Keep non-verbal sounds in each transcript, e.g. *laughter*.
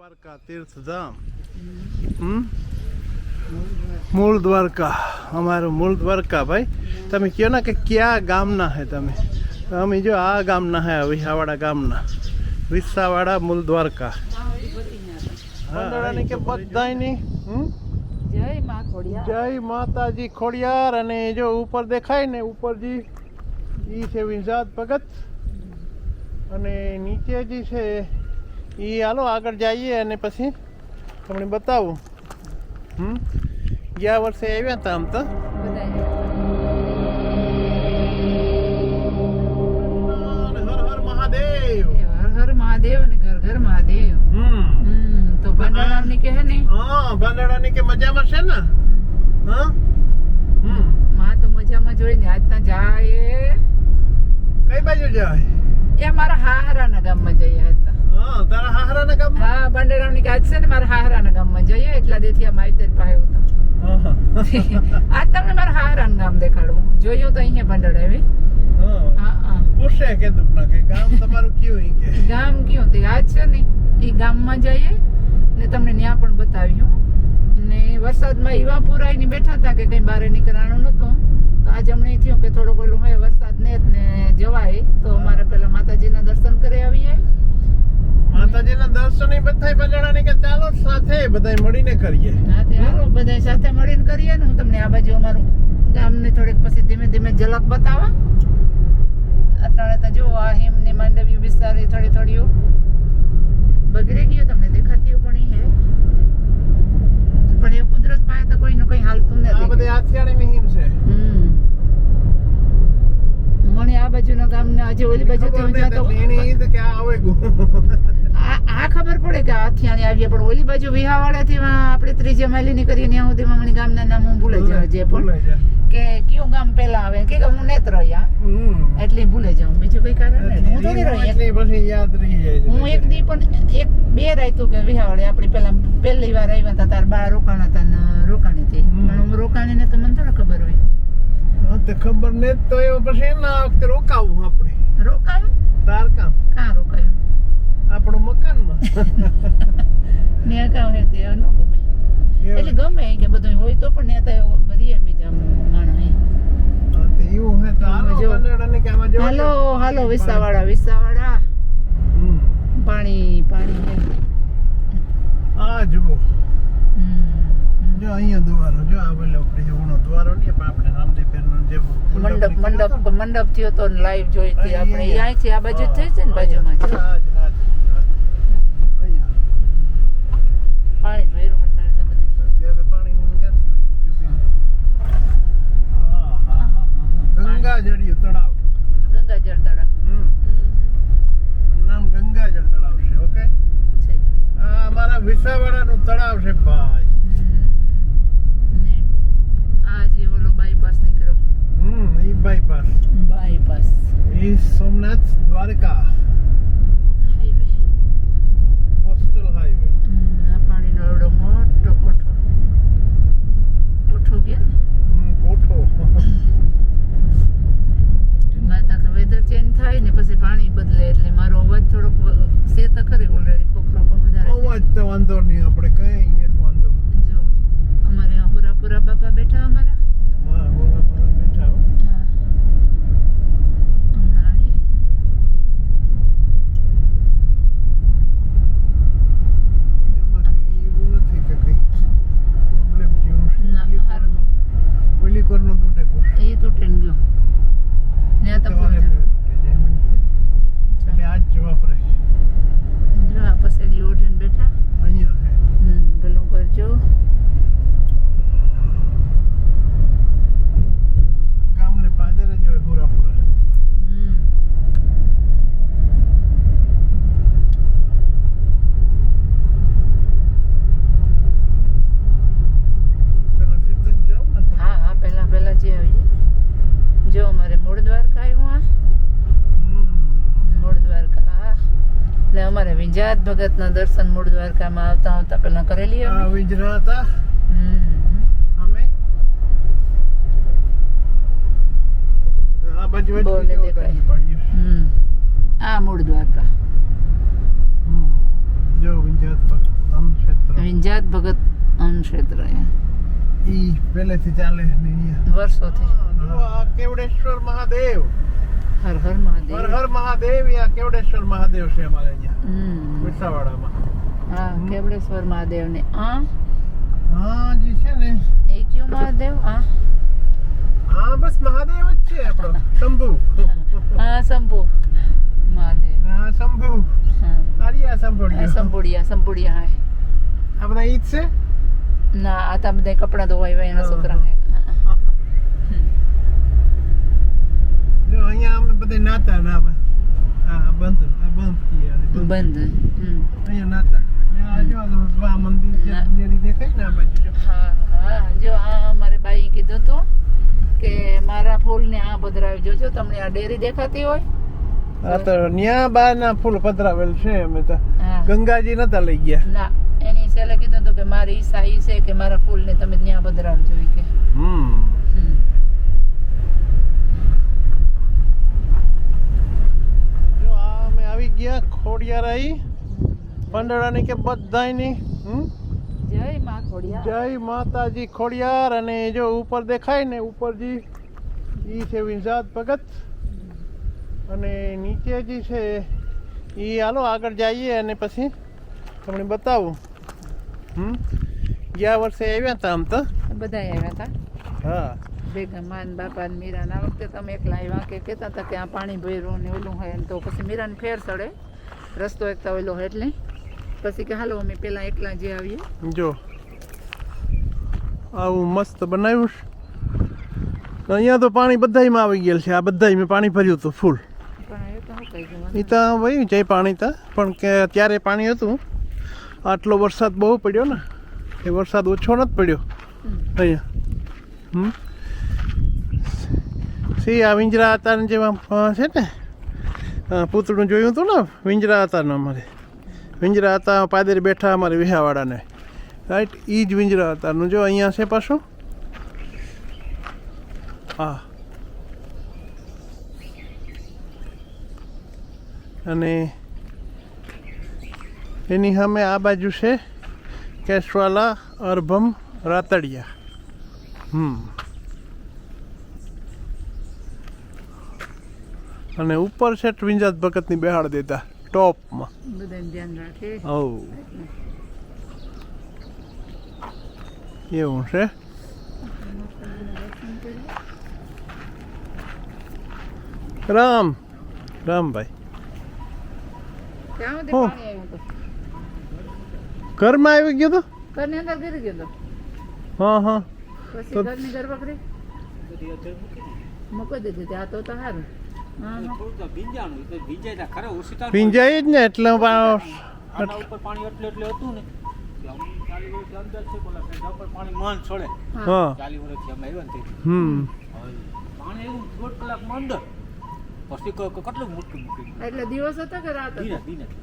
દ્વારકા તીર્થધામ. હમ? મૂળ દ્વારકા. અમારું મૂળ દ્વારકા ભાઈ. તમે કહો ને કે ક્યાં ગામના હે તમે? તો અમે જો આ ગામના હે વિસાવાડા ગામના. વિસાવાડા મૂળ દ્વારકા. કે બધાની હમ? જય જય માતાજી ખોડિયાર. અને જો ઉપર દેખાય ને ઉપરજી ઈ છે વિઝાદ ભગત. અને નીચે જે છે ઈ હાલો આગળ જઈએ અને પછી તમને બતાવું. હમ? ગયા વર્ષે આવ્યા હતા આમ તો. અને હર હર મહાદેવ. હર હર મહાદેવ અને ઘર ઘર મહાદેવ. હમ. હમ તો ભંડારામ કહે ને? હા ભાંડડાની કે મજામાં છે ને? હા? હમ. માં તો મજામાં જોઈને આજ ત્યાં જાય. કઈ બાજુ જાય? એ મારા હાહરાના ગામમાં જઈએ આજ ત્યાં. હા તારા હાહરાના ગામ હા ભંડારામની આજ છે ને મારા હાહરાના ગામમાં જઈએ એટલા દેથી આ માઈતેર પાસે હતા *laughs* આ તમને મારા હાહરાનું ગામ દેખાડવું જોયું તો અહીંયા ભંડારા આવી હા. હા હા. પૂછે કે દુપના કે ગામ તમારું કયું કે? ગામ કયું તે આજ છે ને? એ ગામમાં જઈએ ને તમને ત્યાં પણ બતાવ્યું ને વરસાદમાં એવા પુરાઈને બેઠા હતા કે કઈ બહાર નીકળવાનું નતું. તો આજ હમણાં થયું કે થોડુંક ઓલું હોય વરસાદ ને જ ને જવાય તો અમારે પેલા માતાજીના દર્શન કરી આવીએ માતાજીના દર્શન ઈ કે ચાલો સાથે બધાય મળીને કરીએ. ચાલો બધા સાથે મળીને કરીએ ને હું તમને આ બાજુ અમારું ગામને થોડીક પછી ધીમે ધીમે ઝલક બતાવા. અત્યારે તો જો આ હિમની માંડવી વિસ્તાર થોડી થોડી બગડી ગયું તમને દેખાતી પણ એ હે. પણ એ કુદરત પાસે તો કોઈનું કઈ હાલતું આ નથી બધી આથિયાણીની હિમ છે. હમ. મને આ બાજુના ગામના આજે ઓલી જ્યાં તો કે આ આવે ગુ. આ આ ખબર પડે કે આથિયાણી આવીએ પણ ઓલી બાજુ વિહાવાડાથી આપણે ત્રીજે માલીની કરીએ ત્યાં સુધીમાં મને ગામના નામ હું ભૂલે જાઉં જે પણ. કે કયું ગામ પેલા આવે? કે હું નેત્ર રહ્યા. એટલે ભૂલે જાઉં. બીજું કઈ કારણ હું થોડી રહી. એટલી પછી યાદ રહી જાય હું એક દી પણ એક બે રાયતું કે વિહાવાળા આપણે પેલા પહેલી વાર આવ્યા હતા તાર બા રોકાણા હતા ને રોકાણી હતી પણ હું રોકાણી ને તો મને થોડા ખબર હોય. તો તે ખબર ને તો એ પછી એના વખતે રોકાવું આપણે. રોકાવું? તાર કામ. કાં રોકાયું? આપણું મકાનમાં. *laughs* ને કામ હે તે ન ગમે. એટલે ગમે કે બધું હોય તો પણ નેતા એવો બધી બીજા માણસ તો હાલો હાલો હાલો વિસાવાડા વિસાવાડા. પાણી પાણી આ જુઓ. જો અહીંયા દ્વારો જો આ બોલે આપણે ઓનો દ્વારો નહીં પણ આપણે રામદેવપીરનો જે મંડપ મંડપ મંડપ થયો તો લાઈવ જોઈતી આપણે અહીંયા. અહીંથી આ બાજુ થઈ છે ને બાજુમાં જ. હા, જ, હા, જ, હા. અહીંયા. પાણી ભર્યું અત્યારે તો બધે. અત્યારે પાણીની ક્યાંથી હોય? બીજું કંઈ? હા, હા, હા, હા. ગંગાજળિયું તળાવ ગંગાજળ તળાવ હમ હમ. નામ ગંગાજળ તળાવ છે ઓકે છે. આ અમારા વિસાવાડાનું તળાવ છે ભાઈ હમ. ને આ જે ઓલો બાયપાસ નીકળ્યો હમ ઈ બાયપાસ બાયપાસ ઈ Somnath Dwarka highway coastal highway આ પાણીનો એવડો મોટો કોઠો કોઠો ગયા ને હમ કોઠો એમાં તો વેધર ચેન્જ થાય ને પછી પાણી બદલે એટલે મારો અવાજ થોડોક વ- છે તો ખરી ઓલરેડી ખોખરો પણ વધારે અવાજ તો વાંધો નહીં આપણે કઈ નથી વાંધો જો અમારે અહીંયા પૂરા પૂરા બાપા બેઠા અમારા હા બોલો બોલો બેઠા હો. હા હમણાં આવીએ એમાં કંઈ એવું નથી કે કંઈ પ્રોબ્લેમ જેવું છે ના ઓલી હારું કોરનો- ઓલી કોરનો તૂટે કોર. એ તૂટે ને ગયો ને આ તો તમારે પૂરું તૂટે જાય એમ નથી. એટલે આજ જ વાપરે જો આ પસેડી ઓઢીને બેઠા અહીંયા હે હમ ભલું કરજો ગામને પાદરે જ હોય પૂરા પૂરા હમ પેલા સીધું જ જાઉં ને હા હા પહેલા પહેલા જે આવીએ જો અમારે મૂળ દ્વારકા આવ્યું આ હમ. મૂળ દ્વારકા આ એટલે અમારે વિંજાત ભગતના દર્શન મૂળ દ્વારકામાં આવતા આવતા પહેલા કરેલી આ અમે વિજરા હતા. અમે? આ બાજુ દેખાય. મૂળ દ્વારકા. જો વિંજાત ભક્ત ક્ષેત્ર. વિંજાત ભગત ઈ પહેલેથી ચાલે વર્ષોથી. કેવડેશ્વર મહાદેવ. હર હર મહાદેવ. હર હર મહાદેવ યા કેવડેશ્વર મહાદેવ છે અમારે અહીંયા? હમ. વિસાવાડામાં. હા કેવડેશ્વર મહાદેવ ને આ હા જી છે ને. એ કયો મહાદેવ? આ હા બસ મહાદેવ જ છે આપણો. શંભુ. હા શંભુ. મહાદેવ. હા શંભુ. હા. આર્યા સંભોડિયા સંભોડિયા સંભુડિયા હા. આ બધા ઈ છે? ના આ તો બધા કપડા ધોવાય એના હા, છોકરા હા. હે હા, હા. હમ. જો અહીંયા અમે બધે નાતા ના હા બંધ આ બંધ અને બંધ. અહીંયા નાતા. ને આ આ ના. ને આ આ આ આ આ ફૂલ ગંગાજી નતા લઈ ગયા. ના એની સેલે કીધું કે મારી ઈચ્છા ઈ છે કે મારા ફૂલને તમે ત્યાં પધરાવજો કે. હમ હમ. જો આ અમે આવી ગયા ખોડિયારાઈ. પંડળાની કે ખોડિયા જય માતાજી ખોડિયાર. અને જો ઉપર દેખાય ને ઉપરજી એ છે વિંઝાદ ભગત. અને નીચે જે છે એ હાલો આગળ જઈએ અને પછી તમને બતાવું. હમ? ગયા વર્ષે આવ્યા હતા આમ તો? બધા આવ્યા હતા હા. ભેગા માન બાપા ને મીરા ના વખતે તમે એકલા આવ્યા કે કહેતા હતા કે આ પાણી ભર્યું ને ઓલું હોય ને તો પછી મીરાને ફેર ચડે રસ્તો એકતા ઓલો હોય એટલે. પછી કે હાલો અમે પેલા એકલા જે આવીએ. જો. આવું મસ્ત બનાવ્યું અહીંયા તો પાણી બધાયમાં આવી ગયેલ છે. આ બધાય મેં પાણી ભર્યું હતું ફૂલ. એ તો વયું જાય પાણી તો. પણ કે ત્યારે પાણી હતું. આટલો વરસાદ બહુ પડ્યો ને. એ વરસાદ ઓછો નથી પડ્યો. અહીંયા. હમ. સી આ વિંજરા હતા જેવા અ, છે ને પૂતળું જોયું હતું ને વિંજરા હતા અમારે. વિંજરા હતા પાદરી બેઠા અમારે વિહાવાડાને રાઈટ એ જ વિંજરા હતાનું જો અહીંયા છે પાછું. હા. અને એની સામે આ બાજુ છે કેશવાલા અરભમ રાતડિયા. હમ. અને ઉપર છે વિંજાત ભગતની બેહાડ દેતા ટોપમાં. રાખે. એવું છે? રામ રામભાઈ ઘરમાં આવી ગયો તો? ઘરની અંદર ગીરી ગયો હા હા. પછી ઘરની ઘર મૂકી દીધી. ત્યાં તો તો સારું. હા હા ભીંજાય જ ને એટલે પા- આના ઉપર પાણી એટલે એટલે હતું ને. પાણી માન છોડે. હા. ચાલી વર્ષથી અમે આવ્યા ને હમ. પાણી એવું દોઢ કલાકમાં અંદર. પછી ક- ક- કેટલું મૂકી મૂકી એટલે દિવસ હતો કે રાત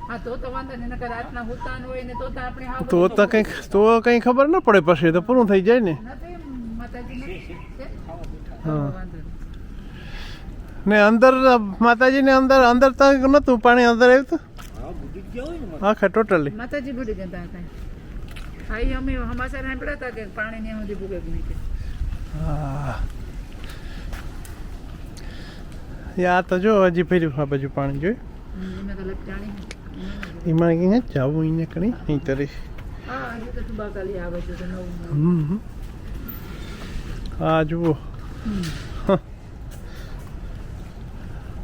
હા તો તો વાંધો નહીં નકર રાતના હુતાન હોય ને તો તો આપણે હાવ તો તો કંઈક તો કંઈ ખબર ન પડે પછી તો પૂરું થઈ જાય ને. હા. ને અંદર માતાજીને અંદર અંદર તો નહોતું પાણી અંદર આવ્યું હતું આખા ટોટલી માતાજી બુડી જતા હતા. હા ઈ અમે હમાસા રાંપડા હતા કે પાણી ને સુધી ભૂગે નહીં કે. હા. યા તો જો હજી ફેર્યું આ બાજુ પાણી જોયું? એમાં. એમાં જવું એને કણી નહીં તરી. હા આ જુઓ.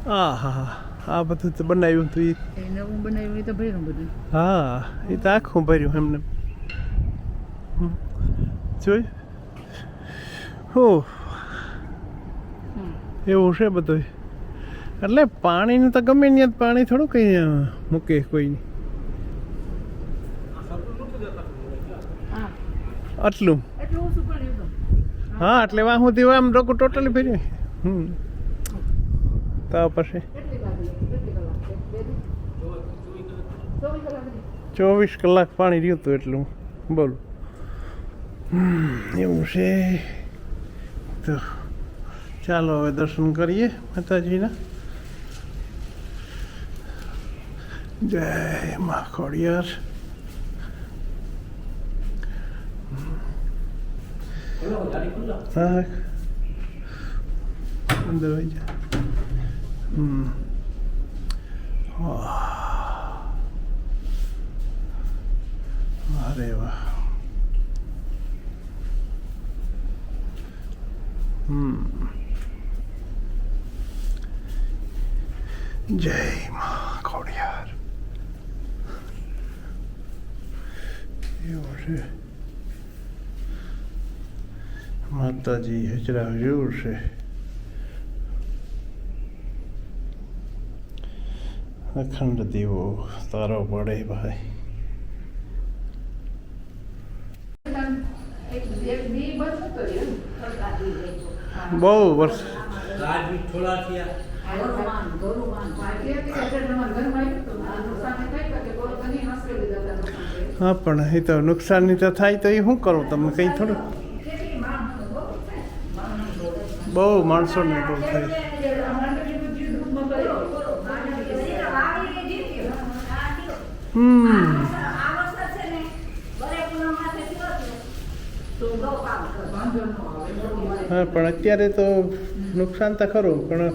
આ હા હા આ બધું તો બનાવ્યું હતું એ નવું બનાવ્યું એ તો ભર્યું બધું. હા એ તો આખું ભર્યું એમને. જોઈ. હો એવું છે બધું એટલે પાણીનું તો ગમે ત્યાં પાણી થોડું કંઈ મૂકે કોઈ હા. આટલું. હા એટલે વાહ સુધી આમ ડોકું ટોટલી ફેર્યું હમ. તો પછી. ચોવીસ કલાક પાણી રહ્યું હતું એટલું. બોલું. એવું છે. તો ચાલો હવે દર્શન કરીએ માતાજીના. જય મા ખોડિયાર. હા. અંદર હોય જાય હમ Oh. હમ જય મા ખોડિયાર એવું છે માતાજી હજરા હજુર છે અખંડ દીવો તારો પડે ભાઈ બહુ વર્ષ. હા, પણ એ તો નુકસાનની તો થાય તો એ શું કરું? તમે કંઈ થોડું? બહુ માણસોને બહુ થાય. હા પણ અત્યારે તો નુકસાન તો ખરું પણ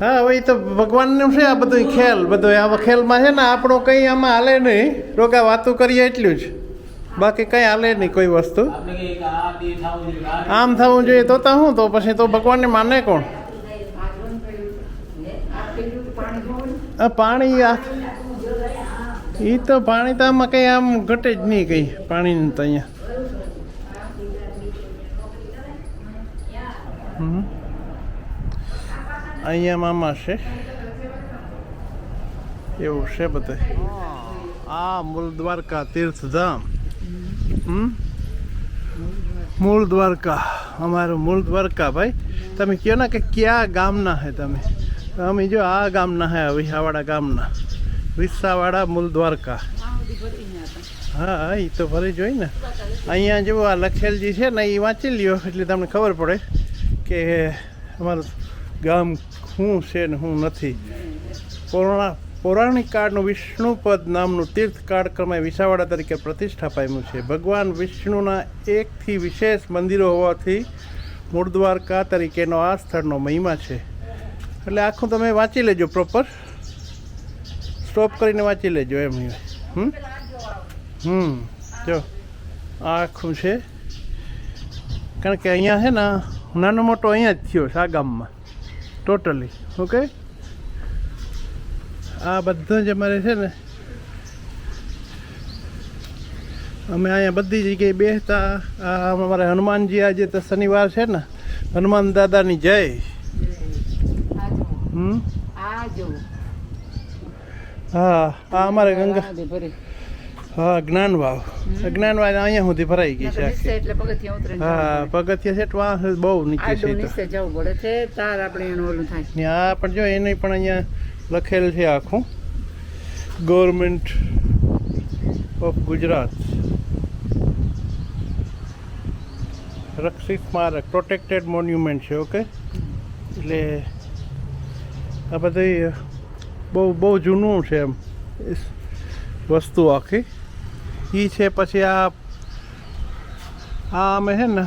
હા હવે તો ભગવાનનું છે આ બધું ખેલ બધું આવા ખેલમાં છે ને આપણો કંઈ આમાં હાલે નહીં. રોગા વાતું કરીએ એટલું જ. બાકી કંઈ હાલે નહીં કોઈ વસ્તુ. આમ થવું જોઈએ તો તો શું તો પછી તો ભગવાનને માને કોણ? આ પાણી આ એ તો પાણી તો આમાં કંઈ આમ ઘટે જ નહીં કંઈ પાણીનું તો અહીંયા. અહીંયા મામા છે. એવું છે બધે. આ મૂળ દ્વારકા તીર્થધામ. હમ. મૂળ દ્વારકા અમારું મૂળ દ્વારકા ભાઈ. તમે કહો ને કે ક્યાં ગામના હે તમે? અમે જો આ ગામના હે વિસાવાડા ગામના. વિસાવાડા મૂળ દ્વારકા. હા હા એ તો ફરી જોઈ ને. અહીંયા જો આ લખેલ જે છે ને એ વાંચી લ્યો, એટલે તમને ખબર પડે કે અમારું ગામ શું છે ને શું નથી. પૌરા પૌરાણિક કાળનું વિષ્ણુપદ નામનું તીર્થ કાળક્રમે વિસાવાડા તરીકે પ્રતિષ્ઠા પામ્યું છે. ભગવાન વિષ્ણુના એકથી વિશેષ મંદિરો હોવાથી મૂળ દ્વારકા તરીકેનો આ સ્થળનો મહિમા છે. એટલે આખું તમે વાંચી લેજો પ્રોપર સ્ટોપ કરીને વાંચી લેજો એમ. હમ? હમ જો આ આખું છે. કારણ કે અહીંયા છે ને નાનો મોટો અહીંયા જ થયો છે આ ગામમાં. ટોટલી ઓકે આ બધું જ અમારે છે ને અમે અહીંયા બધી જગ્યાએ બેસતા. આ અમારે હનુમાનજી આજે તો શનિવાર છે ને હનુમાન દાદાની જય. હમ? હા આ અમારે ગંગા હા જ્ઞાન વાવ જ્ઞાન વાવ અહીંયા સુધી ભરાઈ ગઈ છે હા પગથિયા છે તો આ બહુ નીચે છે આડું ઈ તો. નીચે જવું પડે છે તાર આપણે એનું ઓલું થાય. ને પણ જો એને પણ અહીંયા લખેલ છે આખું. ગવર્મેન્ટ ઓફ ગુજરાત રક્ષિત સ્મારક પ્રોટેક્ટેડ મોન્યુમેન્ટ છે ઓકે એટલે આ બધી બહુ બહુ જૂનું છે એમ. વસ્તુ આખી. એ છે પછી આ આ અમે છે ને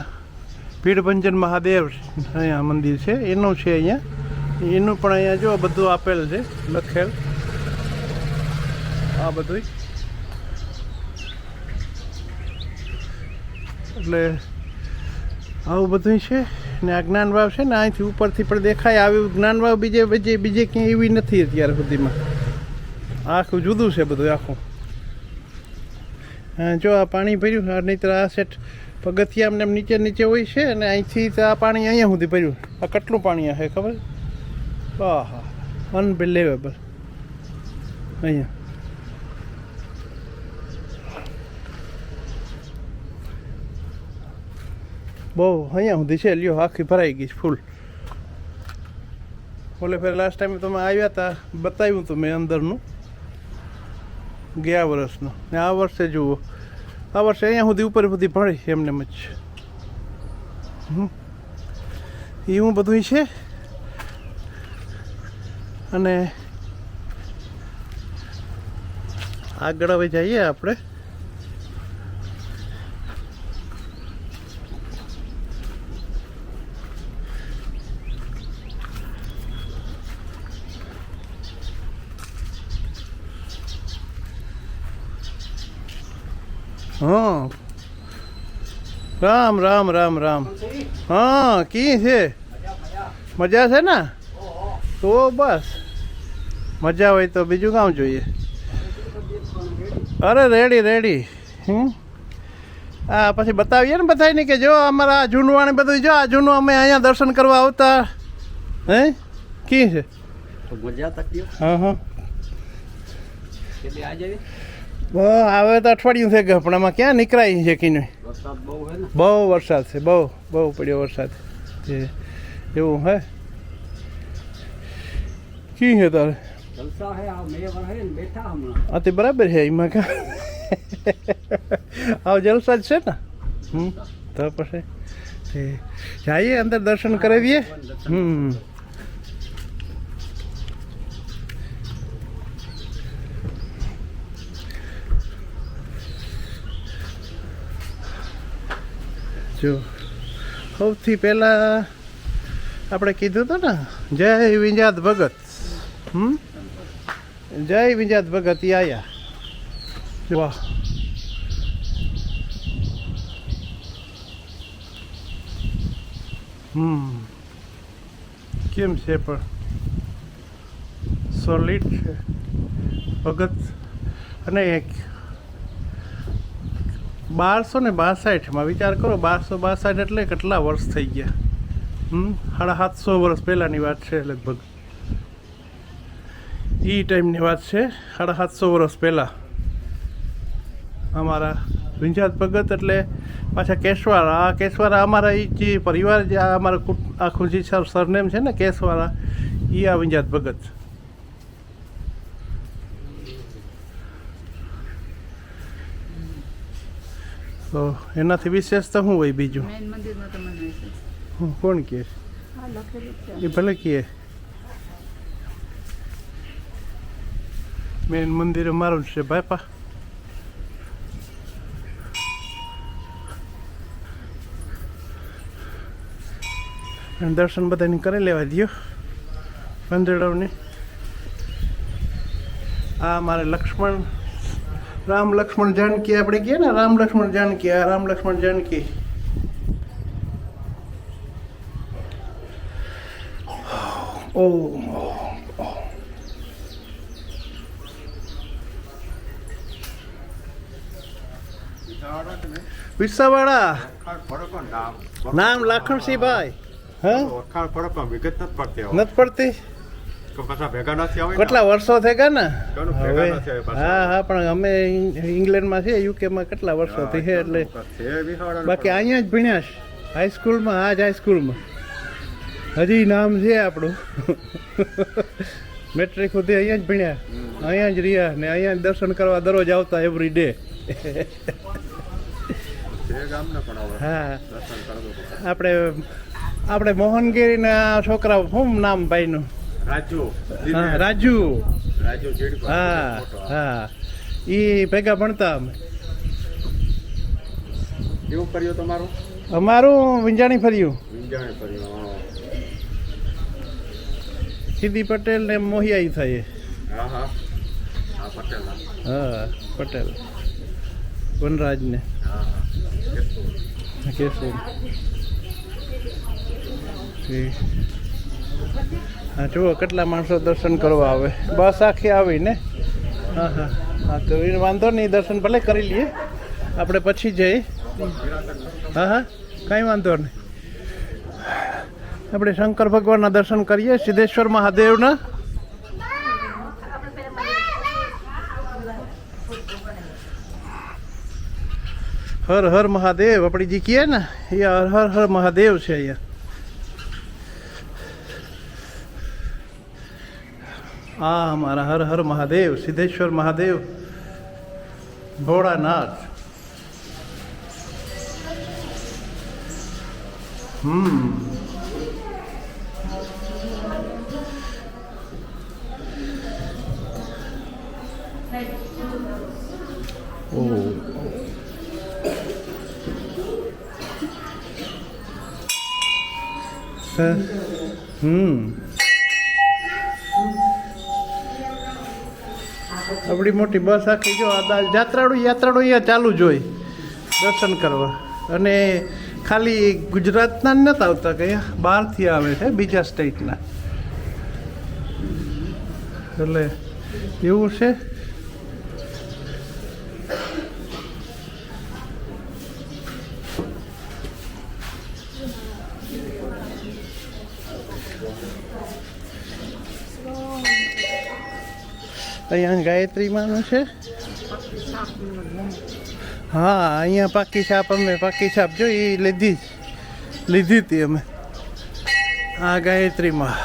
ભીડભંજન મહાદેવ અહીંયા મંદિર છે. એનું છે અહીંયા. એનું પણ અહીંયા જો બધું આપેલ છે, લખેલ. આ બધું એટલે આવું બધું છે. ને આ જ્ઞાન વાવ છે ને અહીંથી ઉપરથી પણ દેખાય. આવ્યું જ્ઞાન વાવ બીજે બીજે બીજે ક્યાંય એવી નથી અત્યાર સુધીમાં. આખું જુદું છે બધું આખું. હા, જો આ પાણી ભર્યું, આ નહીં આ સેટ પગથિયા ને નીચે નીચે હોય છે અને અહીંથી આ પાણી અહીંયા સુધી ભર્યું. આ કેટલું પાણી હશે ખબર આહા અનબિલેવેબલ અહીંયા. બહુ, અહીંયા સુધી છે, લ્યો, આખી ભરાઈ ગઈ છે ફૂલ ઓલે ફેર લાસ્ટ ટાઈમ તમે આવ્યા હતા બતાવ્યું હતું મેં અંદરનું. ગયા વર્ષનું. ને આ વર્ષે જુઓ. આ વર્ષે અહીંયા સુધી ઉપર સુધી ભળી એમને જ હમ. એવું બધું છે? અને આગળ હવે જઈએ આપણે. હા. રામ રામ રામ રામ. હા કી છે? મજા છે ને? તો બસ. મજા હોય તો બીજું કામ જોઈએ. અરે રેડી રેડી હમ? હા પછી બતાવીએ ને બધાને કે જો અમારા આ જૂનું વાણે બધું જો આ જૂનું અમે અહીંયા દર્શન કરવા આવતા. હે? કી છે? મજા હા હા. કે આવે તો અઠવાડિયું છે ગયું ક્યાં નીકળાય છે કીને? નહીં બહુ વરસાદ છે બહુ બહુ પડ્યો વરસાદ. છે એવું હે? કી છે તારે? હે તે બરાબર છે એમાં કા? આવ જલસા જ છે ને? હમ તો પછી જઈએ અંદર દર્શન કરાવીએ? હમ. જો. સૌથી પહેલાં આપણે કીધું હતું ને, જય વિંજાત ભગત. હમ? જય વિંજાત ભગત આયા. વાહ. હમ. કેમ છે પણ? સોલિડ છે. ભગત. અને એક બારસો ને બાસઠમાં. વિચાર કરો, બારસો બાસઠ એટલે કેટલા વર્ષ થઈ ગયા? હમ? સાડા સાતસો વર્ષ પહેલાંની વાત છે લગભગ. એ ટાઈમની વાત છે, સાડા સાતસો વર્ષ પહેલાં. અમારા વિંજાત ભગત એટલે પાછા કેશવાળા. આ કેશવાળા અમારા એ જે પરિવાર, જે આ અમારા આખું જે સરનેમ છે ને કેશવાળા એ આ વિંજાત ભગત. તો એનાથી વિશેષ તો શું હોય બીજું? કોણ કહે એ ભલે કહે મેન મંદિર મારું છે બાપા. અને દર્શન બધાને કરી લેવા દો પંદરડવને આ મારે લક્ષ્મણ રામ લક્ષ્મણ જાનકી આપણે કહીએ ને રામ લક્ષ્મણ જાનકી આ રામ લક્ષ્મણ જાનકી. ઓ વિસાવાડા. નામ લાખણસિંહભાઈ. હા? વિગત નથી પડતી નથી પડતી? પાછા ભેગા નથી આવે કેટલા વર્ષો થઈ ગયા ને હવે. હા હા પણ અમે ઇંગ- ઇંગ્લેન્ડમાં છીએ યુકેમાં કેટલા વર્ષોથી છે એટલે છે ને બાકી અહીંયા જ ભણ્યા છે. હાઈસ્કૂલમાં આ જ હાઈસ્કૂલમાં હજી નામ છે આપણું. *laughs* મેટ્રિક સુધી અહીંયા જ ભણ્યા. અહીંયા જ રહ્યા ને અહીંયા દર્શન કરવા દરરોજ આવતા એવરી ડે છે હા. આપણે આપણે મોહનગીરીના છોકરા શું નામ ભાઈનું? રાજુ. હા રાજુ. રાજુ હા. હા. એ ભેગા ભણતા અમે. કેવું કર્યું તમારું? અમારું વિંજાણી ફર્યું. વિંજાણે હા. સિદ્ધિ પટેલ ને મોહિયાઈ થાય. હા હા. હા પટેલ. હા. પટેલ. વનરાજ ને હા. ઠીક. જુઓ કેટલા માણસો દર્શન કરવા આવે. બસ આખી આવી ને હા હા. હા, તો એ વાંધો નહીં, દર્શન ભલે કરી લઈએ. આપણે પછી જઈએ હા હા. કાંઈ વાંધો નહીં. આપણે શંકર ભગવાનના દર્શન કરીએ, સિદ્ધેશ્વર મહાદેવના. હર હર મહાદેવ, આપણી જે કહીએ ને, એ હર હર હર મહાદેવ છે અહીંયા. આ અમારા હર હર મહાદેવ સિદ્ધેશ્વર મહાદેવ ભોળાનાથ. હમ. ઓ. હમ. મોટી બસ આખી જો આ યાત્રાળુ અહીંયા ચાલુ જ હોય દર્શન કરવા. અને ખાલી ગુજરાતના જ નથી આવતા કે બહારથી આવે છે, બીજા સ્ટેટના. એટલે એવું છે. અહીંયા ગાયત્રીમાંનું છે? હા, અહીંયા પાકી છાપ અમે, પાકી છાપ જો એ લીધી લીધી હતી અમે. આ ગાયત્રીમાં.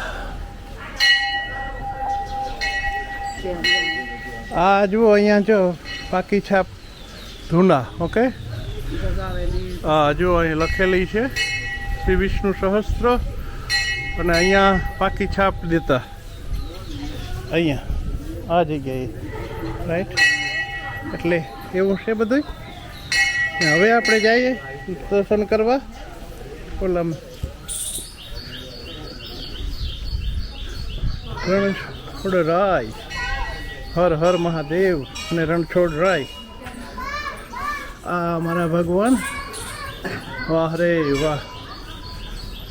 આ જુઓ અહીંયા જો, પાકી છાપ ધૂના, ઓકે? હા જુઓ, અહીં લખેલી છે. શ્રી વિષ્ણુ સહસ્ત્ર. અને અહીંયા પાકી છાપ દેતા. અહીંયા. આ જગ્યાએ. રાઈટ એટલે એવું છે બધું હવે આપણે જઈએ દર્શન કરવા ઓલામાં. રણછોડ રાય. હર હર મહાદેવ અને રણછોડ રાય. આ મારા ભગવાન. વાહ રે વાહ.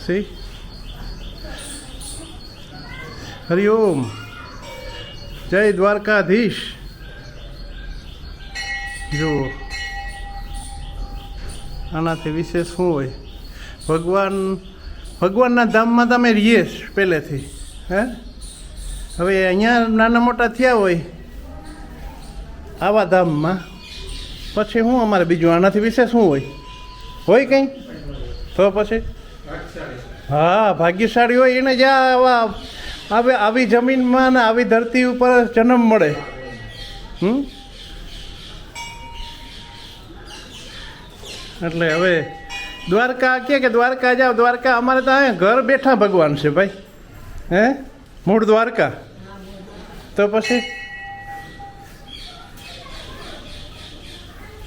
સી હરિઓમ જય દ્વારકાધીશ. જુઓ. આનાથી વિશેષ શું હોય? ભગવાન, ભગવાનના ધામમાં તમે રહીએ પહેલેથી, હે? હવે અહીંયા નાના મોટા થયા હોય, આવા ધામમાં, પછી શું અમારે બીજું? આનાથી વિશેષ શું હોય? હોય કંઈ? તો પછી? હા, ભાગ્યશાળી હોય એને જ્યાં આવા આવે આવી જમીનમાં ને આવી ધરતી ઉપર જન્મ મળે. હમ? એટલે હવે દ્વારકા કે કે દ્વારકા જાઓ. દ્વારકા અમારે તો અહીંયા ઘર બેઠા ભગવાન છે ભાઈ. હે? મૂળ દ્વારકા. તો પછી?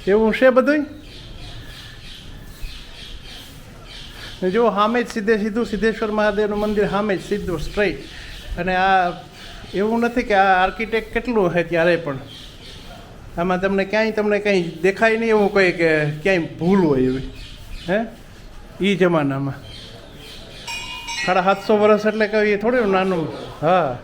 એવું છે બધું જો સામે જ સીધે સીધું સિદ્ધેશ્વર મહાદેવનું મંદિર સામે જ સીધું સ્ટ્રેટ અને આ એવું નથી કે આ આર્કિટેક્ટ કેટલું છે ત્યારે પણ. આમાં તમને ક્યાંય તમને કંઈ દેખાય નહીં એવું કંઈ કે ક્યાંય ભૂલ હોય એવી. હે? એ જમાનામાં. સાડા સાતસો વર્ષ એટલે કઈ થોડું નાનું. હા.